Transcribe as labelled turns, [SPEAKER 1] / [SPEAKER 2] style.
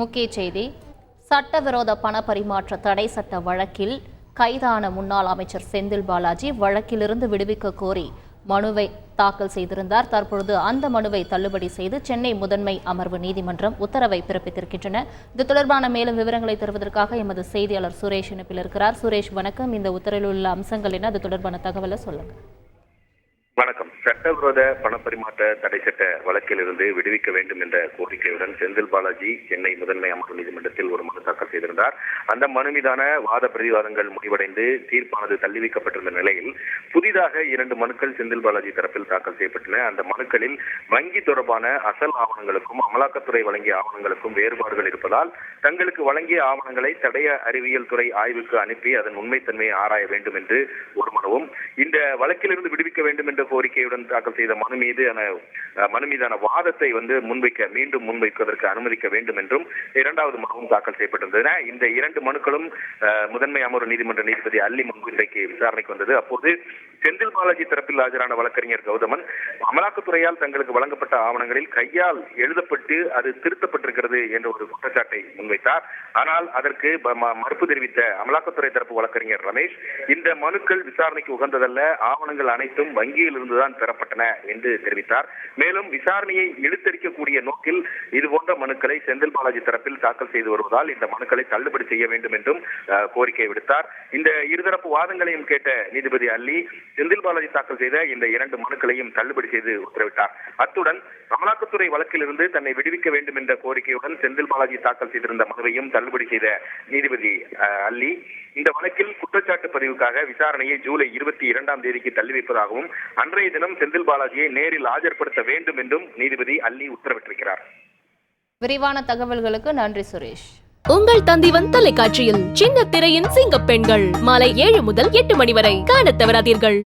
[SPEAKER 1] முக்கிய செய்தி. சட்டவிரோத பண பரிமாற்ற தடை சட்ட வழக்கில் கைதான முன்னாள் அமைச்சர் செந்தில் பாலாஜி வழக்கிலிருந்து விடுவிக்க கோரி மனுவை தாக்கல் செய்திருந்தார். தற்பொழுது அந்த மனுவை தள்ளுபடி செய்து சென்னை முதன்மை அமர்வு நீதிமன்றம் உத்தரவை பிறப்பித்திருக்கின்றன. இது தொடர்பான மேலும் விவரங்களை தருவதற்காக எமது செய்தியாளர் சுரேஷ் இணைப்பில் இருக்கிறார். சுரேஷ் வணக்கம். இந்த உத்தரவில் உள்ள அம்சங்கள் என்ன? அது தொடர்பான தகவலை சொல்லுங்கள்
[SPEAKER 2] வணக்கம். சட்டவிரோத பணப்பரிமாற்ற தடை சட்ட வழக்கிலிருந்து விடுவிக்க வேண்டும் என்ற கோரிக்கையுடன் செந்தில் பாலாஜி சென்னை முதன்மை அமர்வு நீதிமன்றத்தில் ஒரு மனு தாக்கல் செய்திருந்தார். அந்த மனு மீதான வாத பிரதிவாதங்கள் முடிவடைந்து தீர்ப்பானது தள்ளி வைக்கப்பட்டிருந்த நிலையில் புதிதாக இரண்டு மனுக்கள் செந்தில் பாலாஜி தரப்பில் தாக்கல் செய்யப்பட்டன. அந்த மனுக்களில் வங்கி தொடர்பான அசல் ஆவணங்களுக்கும் அமலாக்கத்துறை வழங்கிய ஆவணங்களுக்கும் வேறுபாடுகள் இருப்பதால் தங்களுக்கு வழங்கிய ஆவணங்களை தடய அறிவியல் துறை ஆய்வுக்கு அனுப்பி அதன் உண்மைத்தன்மையை ஆராய வேண்டும் என்று ஒரு மனுவும் இந்த வழக்கிலிருந்து விடுவிக்க வேண்டும் என்ற கோரிக்கையுடன் தாக்கல் செய்த மனு மீது மனு மீதான வாதத்தை வந்து முன்வைக்க மீண்டும் முன்வைப்பதற்கு அனுமதிக்க வேண்டும் என்றும் இரண்டாவது மனுவும் தாக்கல் செய்யப்பட்டிருந்தன இந்த இரண்டு மனுக்களும் முதன்மை அமர்வு நீதிமன்ற நீதிபதி அல்லி முன்பு இன்றைக்கு விசாரணைக்கு வந்தது. அப்போது செந்தில் பாலாஜி தரப்பில் ஆஜரான வழக்கறிஞர் கௌதமன் அமலாக்கத்துறையால் தங்களுக்கு வழங்கப்பட்ட ஆவணங்களில் கையால் எழுதப்பட்டு அது திருத்தப்பட்டிருக்கிறது என்ற ஒரு குற்றச்சாட்டை முன்வைத்தார். ஆனால் அதற்கு ம- மறுப்பு தெரிவித்த அமலாக்கத்துறை தரப்பு வழக்கறிஞர் ரமேஷ் இந்த மனுக்கள் விசாரணைக்கு உகந்ததல்ல. ஆவணங்கள் அனைத்தும் பகுதியில் இருந்துதான் பெறப்பட்டன என்று தெரிவித்தார். மேலும் விசாரணையை இழுத்தடிக்கக்கூடிய நோக்கில் இதுபோன்ற மனுக்களை செந்தில் பாலாஜி தரப்பில் தாக்கல் செய்து வருவதால் இந்த மனுக்களை தள்ளுபடி செய்ய வேண்டும் என்றும் கோரிக்கை விடுத்தார். இந்த இருதரப்பு வாதங்களையும் கேட்ட நீதிபதி அல்லி செந்தில் பாலாஜி தாக்கல் செய்த இந்த இரண்டு மனுக்களையும் தள்ளுபடி செய்து உத்தரவிட்டார். அத்துடன் அமலாக்கத்துறை வழக்கிலிருந்து தன்னை விடுவிக்க வேண்டும் என்ற கோரிக்கையுடன் செந்தில் பாலாஜி தாக்கல் செய்திருந்த மனுவையும் தள்ளுபடி செய்த நீதிபதி அல்லி இந்த வழக்கில் குற்றச்சாட்டு பதிவுக்காக விசாரணையை ஜூலை இருபத்தி இரண்டாம் தேதிக்கு தள்ளி வைப்பதாகவும் அன்றைய தினம் செந்தில் பாலாஜியை நேரில் ஆஜர்படுத்த வேண்டும் என்றும் நீதிபதி அல்லி உத்தரவிட்டிருக்கிறார்.
[SPEAKER 1] விரிவான தகவல்களுக்கு நன்றி சுரேஷ்.
[SPEAKER 3] உங்கள் தந்திவன் தொலைக்காட்சியில் சின்ன திரையின் சிங்க பெண்கள் மாலை ஏழு முதல் எட்டு மணி வரை காணத் தவறாதீர்கள்.